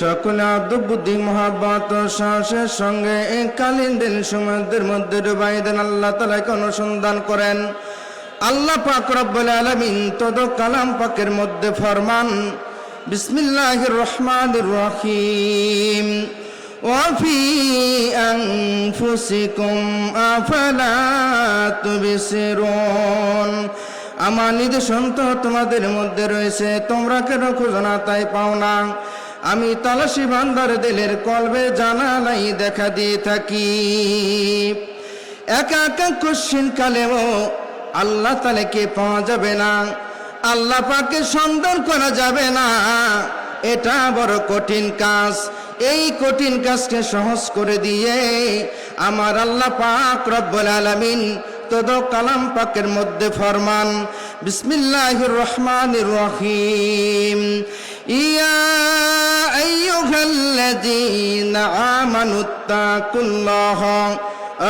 সকলে আদব বুদ্ধি মহাব্বত ও সাহসের সঙ্গে এই কালীন দিন সমুদ্রের মধ্যে ডুবাই দেন আল্লাহ তালাকে অনুসন্ধান করেন আল্লাহ পাক রব্বুল আলামিন তদ কালাম পাকের মধ্যে ফরমান বিসমিল্লাহির রহমানির রহিম وفي أنفسكم أفلا تبصرون আমার নিদর্শন তো তোমাদের মধ্যে রয়েছে তোমরা কেন খুঁজো না তাই পাও না আমি তালাশি বান্দার দিলের কলবে জানালাই দেখা দিয়ে থাকি। একা একা কোশ্চিন কালেও আল্লাহ তালেকে পাওয়া যাবে না, আল্লাহ পাকে সন্ধান করা যাবে না। এটা বড় কঠিন কাজ, এই কঠিন কাজকে সহজ করে দিয়ে আমার আল্লাহ পাক রব্বুল আলামিন তদ কালাম পাকের মধ্যে ফরমান, বিসমিল্লাহির রহমানির রহিম। ইয়া আইয়ুহাল্লাযীনা আমানুত্তাকুল্লাহা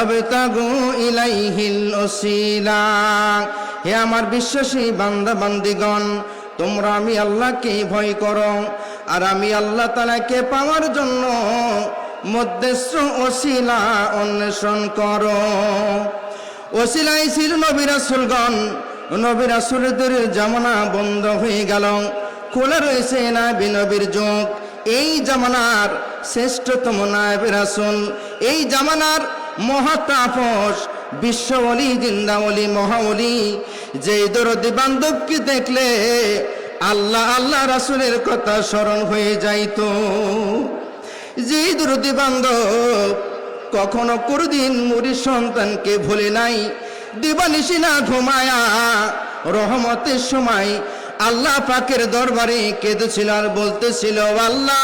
আবতাগু ইলাইহিল ওসিলা হে আমার বিশ্বাসী বান্দা, বান্দিগণ, তোমরা আমি আল্লাহকে ভয় করো আর আমি আল্লাহ তালাকে পাওয়ার জন্য মধ্যস্থ ওসিলা অন্বেষণ করো। ওসিলাই ছিল নবিরাসুলগণ নবিরাসুলদের জামানা বন্ধ হয়ে গেল। খোলা রয়েছে না বিনবীর যুগ। এই জামানার শ্রেষ্ঠতম নায়ব এই জামানার মহাতাপস বিশ্বলি জিন্দাওলি মহাওলি যে দরদি বান্ধবকে দেখলে আল্লাহ আল্লাহ রাসুলের কথা স্মরণ হয়ে যাইত। যে দরদি বান্ধব কখনো কোনদিন মুড়ির সন্তানকে ভুলে নাই দিবানিসি না ঘুমায়া রহমতের সময় আল্লাহ পাকের দরবারে কেঁদেছিল আর বলতেছিল, আল্লাহ,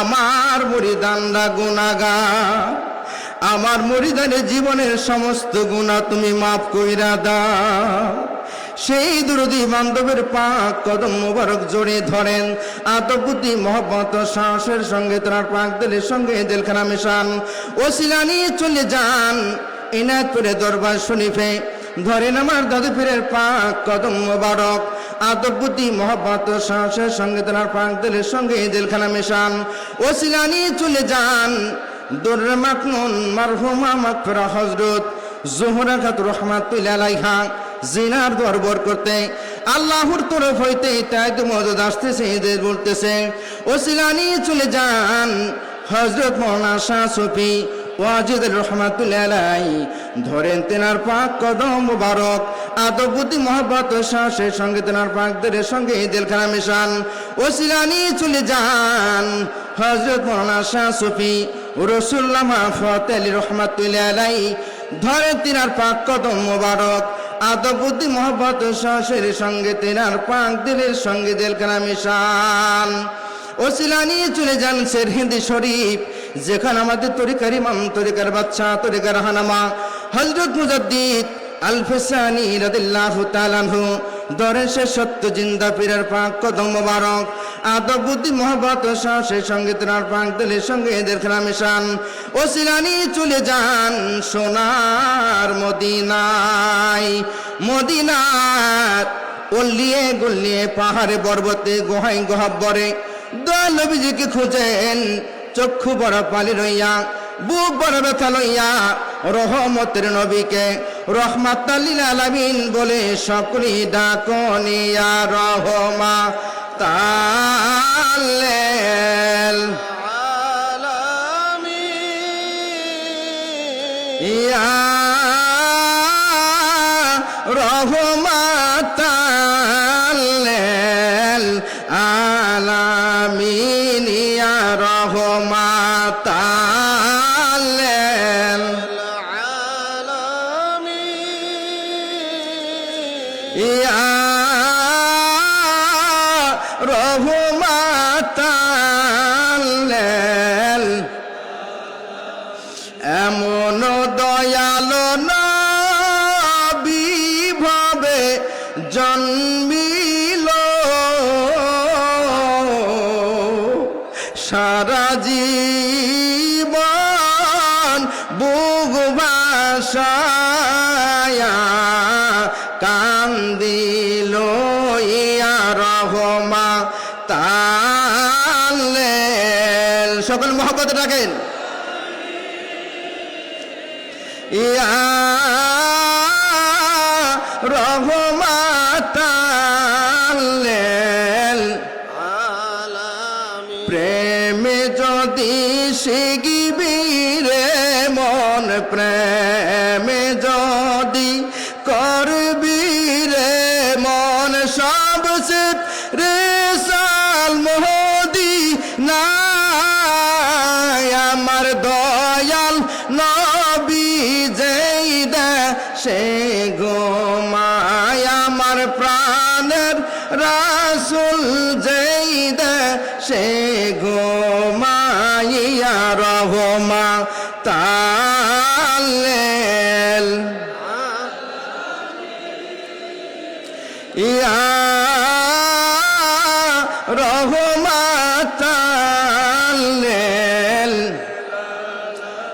আমার মরিদানরা গুনাগা আমার মরিদানের জীবনের সমস্ত গুণা তুমি মাফ কইরা দাও। সেই দুরুদি বান্ধবের পাক কদম মোবারক জড়ে ধরেন। আতপুতি মহব্বত সাহসের সঙ্গে তার পাক দিলের সঙ্গে দিলখানা মেশান। ওসিলা নিয়ে চলে যান এনায়তপুরে দরবার শরীফে। ধরেন আমার দাদু পাক কদম মোবারক। আতপুতি মহব্বত, সাহসের সঙ্গে তার পাক দিলের সঙ্গে দিলখানা মেশান। ওসিলা নিয়ে চলে যান। দুর্রে মাকনুন মারহুমা মাকফরা হজরত। জোহরা খাত রহমাতুল্লাহ আলাইহা জিনার দরবার করতে। আল্লাহর তরফ হইতে তাই তো মজুদ আসতেছে, এদের বলতেছে ওসিলানি চলে যান। হজরত মৌলানা শাহ সফি ওয়াজিদ রহমাতুল্লাহ আলাই ধরেন তেনার পাক কদম মুবারক আদবুদ্দি মোহাম্মত শাহের সঙ্গে তেনার পাকদের সঙ্গে দিলখানা মিশান ওসিলানি চলে যান। হজরত মৌলানা শাহ সফি, রসুল্লাহ ফত আলী রহমাতুল্লাহ আলাই ধরে তিনার পাক কদম মুবারক আদবুদ্দি মোহাম্মত শাহের সঙ্গে তিনার পাক দিলের সঙ্গে দিলখানা মিশান। ওসিলা নিয়ে চলে যান শের হিন্দি শরীফ যেখানে আমাদের তরিকার ইমাম, তরিকার বাচ্চা, তরিকার হানামা। হজরত মুজাদ্দিদ আলফেসানি রাদিল্লাহ তালানহু দরে সে সত্য জিন্দা পীরের পাক কদম মোবারক। আদব, বুদ্ধি মোহাম্মত সাহসের সঙ্গে তেনার পাক দিলের সঙ্গে এদের খেলা মিশান। ওসিলানি চলে যান সোনার মদিনায়। মদিনার অল্লিয়ে গল্লিয়ে পাহাড়ে পর্বতে গোহাই গোহাব্বরে। দয়াল নবীজিকে খুঁজেন চক্ষু বড় পালি রইয়া বুক বড় ব্যথা লইয়া রহমতের নবীকে রহমাত আলামিন বলে সকলি ডাকনিয়া রহমা তালেল ইয়া রহমাতাল জন্মিল প্রেমে যদি করবি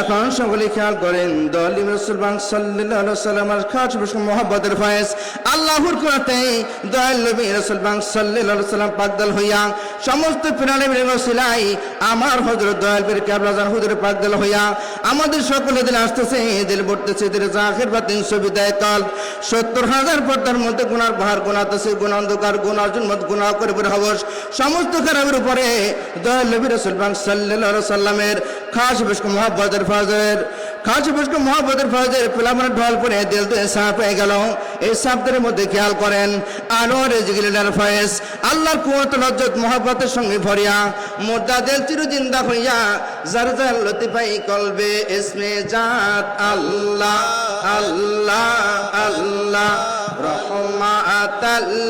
এখন সকলে খেয়াল করেন দলিম রসুলবান সাল্লাল্লাহু সাল্লামের মোহাম্মদের আল্লাহর করতে দয়াল নবী রসুলবান সাল্লাল্লাহু সাল্লাম হইয়া, সমস্ত প্রাণী রসিলাই আমার হজরত দয়াল বীর কেবলাজান হুজুর পাকদল হইয়া, আমাদের সকলে দিন আসতেছে, দিল পড়তেছে, দিল জাহির বা তিনশো বিদায় কাল। সত্তর হাজার পর্দার মধ্যে গুনার পাহাড় গুণাতেছে গুণ অন্ধকার, গুণ অর্জুন মত, গুণা করে হবস সমস্ত খারাপের উপরে দয়াল নবী রসুলবান সাল্লাল্লাহু সাল্লামের খাস বেশ মোহাব্বতের ফাজের খাস বেশ মোহাব্বতের ফাজের পিলামানের ঢল পরে দিল তো সাপ হয়ে গেল। এই সাপদের মধ্যে খেয়াল করেন, আনোয়ার জিগিলার ফয়েজ আল্লাহর কুয়াত, লজ্জত, মোহাব্বতের সঙ্গে ভরিয়া মোদ্দা দিল চির জিন্দা হইয়া জার জার লতিফাই কলবে, ইসমে জাত আল্লাহ আল্লাহ আল্লাহ রহমাতাল্লিল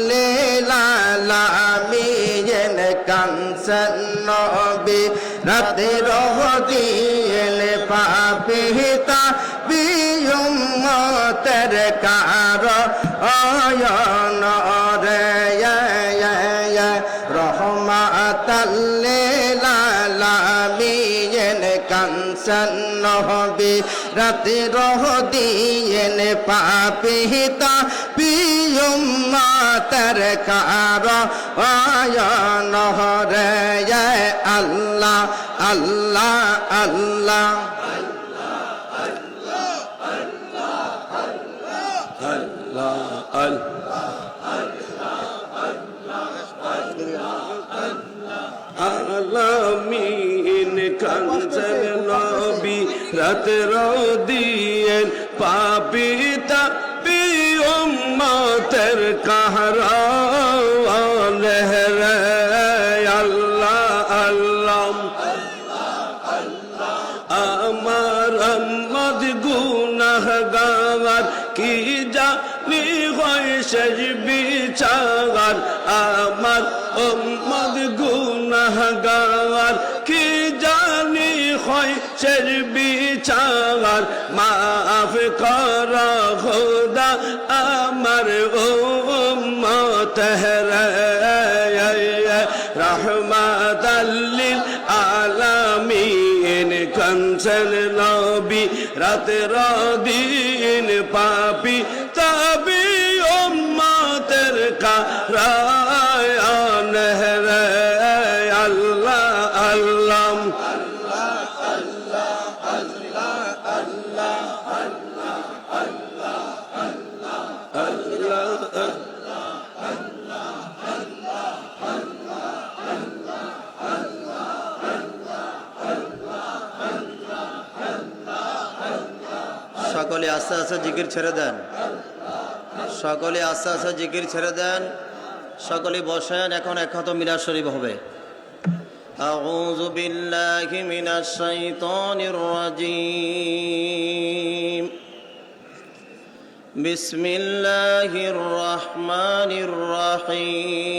আলামিন কানসন নবী, রাতে রহদিল পাপিতা বিয়ুমতের কার অয়ন রে রহমাতাল্লিল আলামিন কানসন নবী রাতে রহদিল পাপিতা বিয়ুমতের কার অয়ন রে আল্লাহ আল্লাহ আল্লাহ নবী রাত রদিয়েন পাপিতা পিয়ম্মতের কাহরা লহরে আল্লাহ আল্লাহ, আমার আম্মদ গুনাহগার। কি জানি হয় শেষ বিচার? আমার আম্মদ গুনাহগার। কি জানি শেষ বিচার, মাফ কর খোদা আমার উম্মত রহমাতাল্লিল আলামিন কনসল নবী, রাতের দিন পাপি, তবি উম্মতের কারায়ন রে আল্লাহ আল্লাহ আস্তে আস্তে জিকির ছেড়ে দেন সকলে আস্তে আস্তে জিকির ছেড়ে দেন সকলে বসেন এখন একত মিলাদ শরীফ হবে أعوذ بالله من الشيطان الرجيم بسم الله الرحمن الرحيم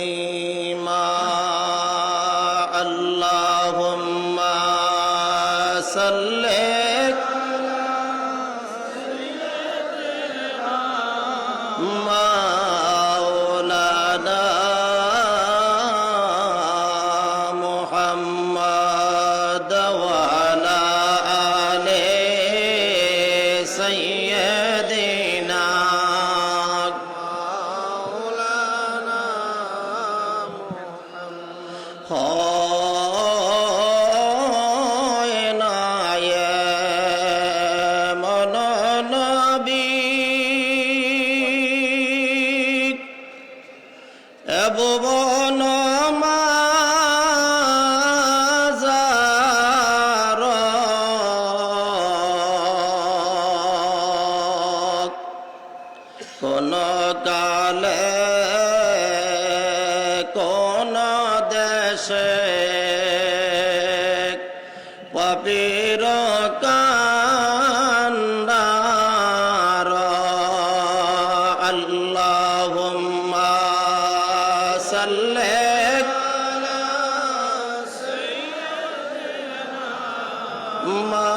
মা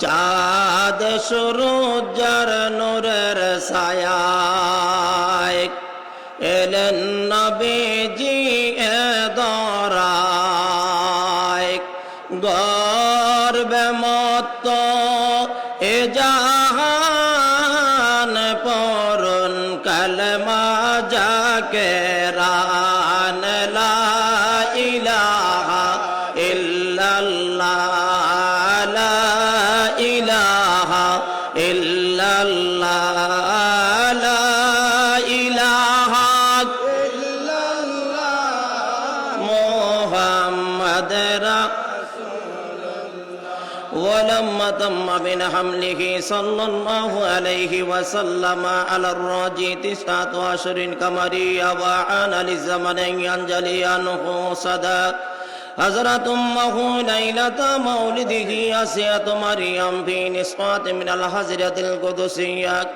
চাঁদ সূর্যের নূরের ছায়ায় محمد ولما تم من حمله صلى الله عليه وسلم على الراجي تسعة أشهر قمرية وعان للزمن ينجلي عنه صدى حضرت أمه ليلة مولده أسية مريم في نسخة من الحزرة القدسية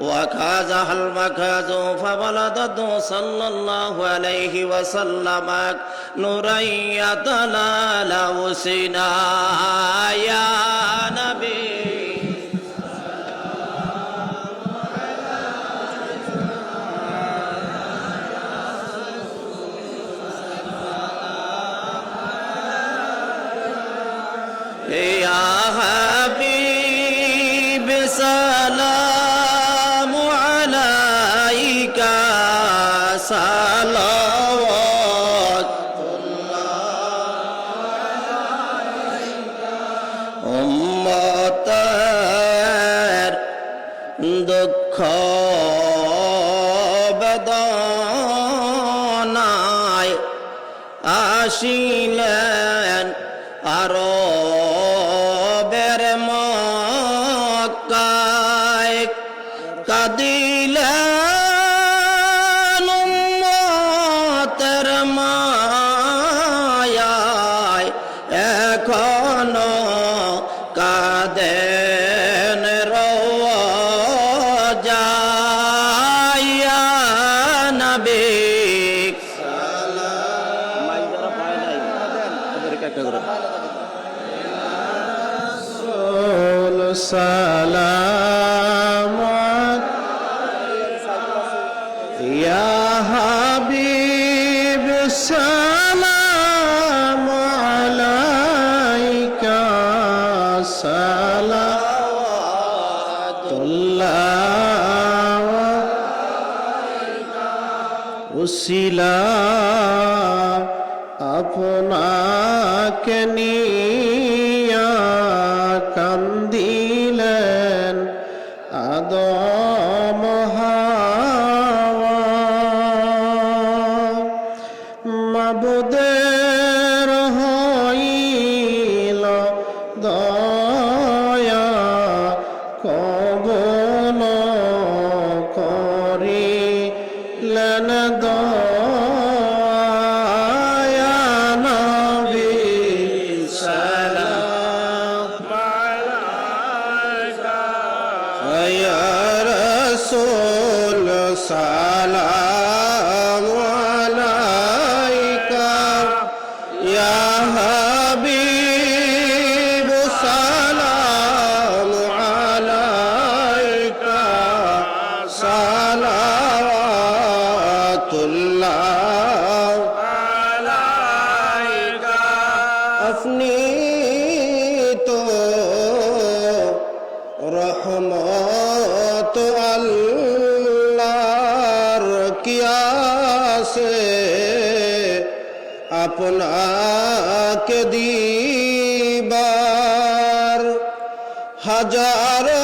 وكازها المكاز فولدته صلى الله عليه وسلم نورا يتلال وسنا يا نبي মক্কায় কাদিলেন وسيلا لنضاع রহমত আল্লাহর কিয়াসে আপনাকে দিবার হাজার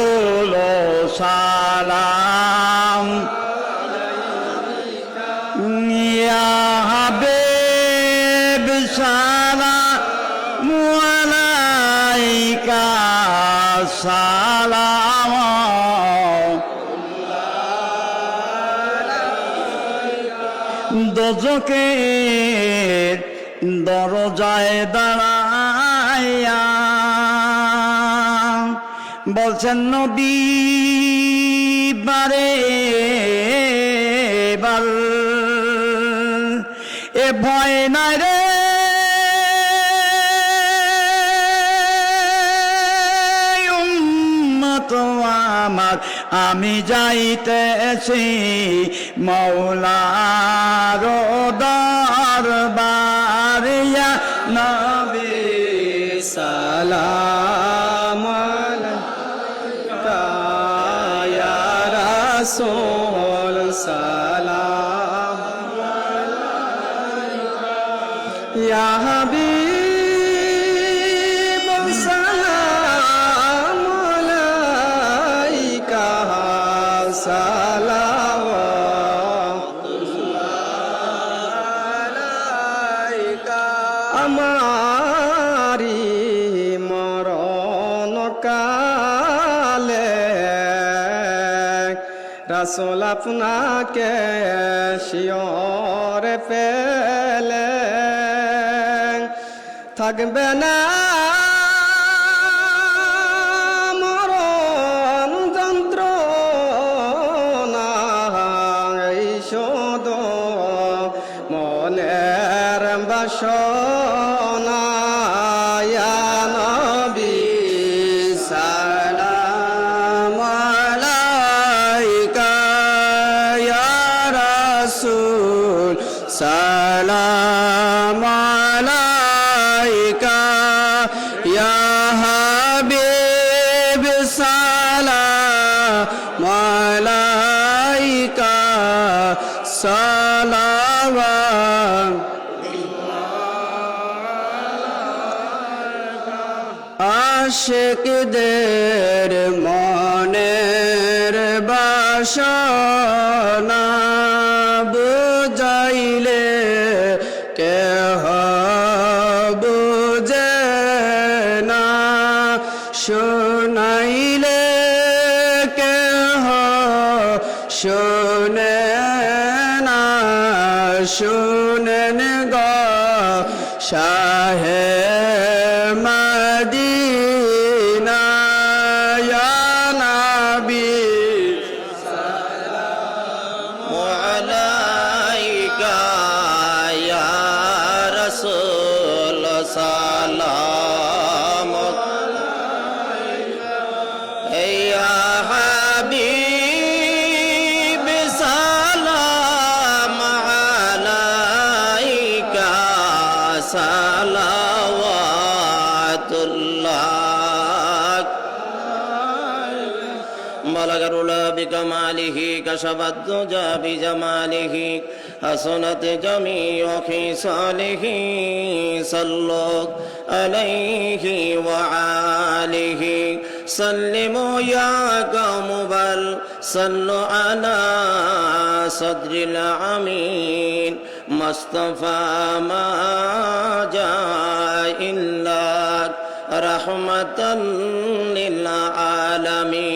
রাসূল সালাম। ইয়া সালাম। আলাইকা দরজায় দাঁড়াইয়া বলছেন নবী বারে বাল। এ ভয় নাই রে। আমার আমি যাইতেছি মৌলার দরবারিয়া আমারি মরণ কালে রাসুল আপনাকে শিয়রে পেলে থাকবে না রাসূল শোনাইলে কেহ শোনে না শোন بلغ العلا بكماله كشف الدجى بجماله حسنت جميع خصاله صلوا عليه وعاله سلموا يا قوم بل صلوا على صدر العمين مصطفى ما جاء إلا رحمة للعالمين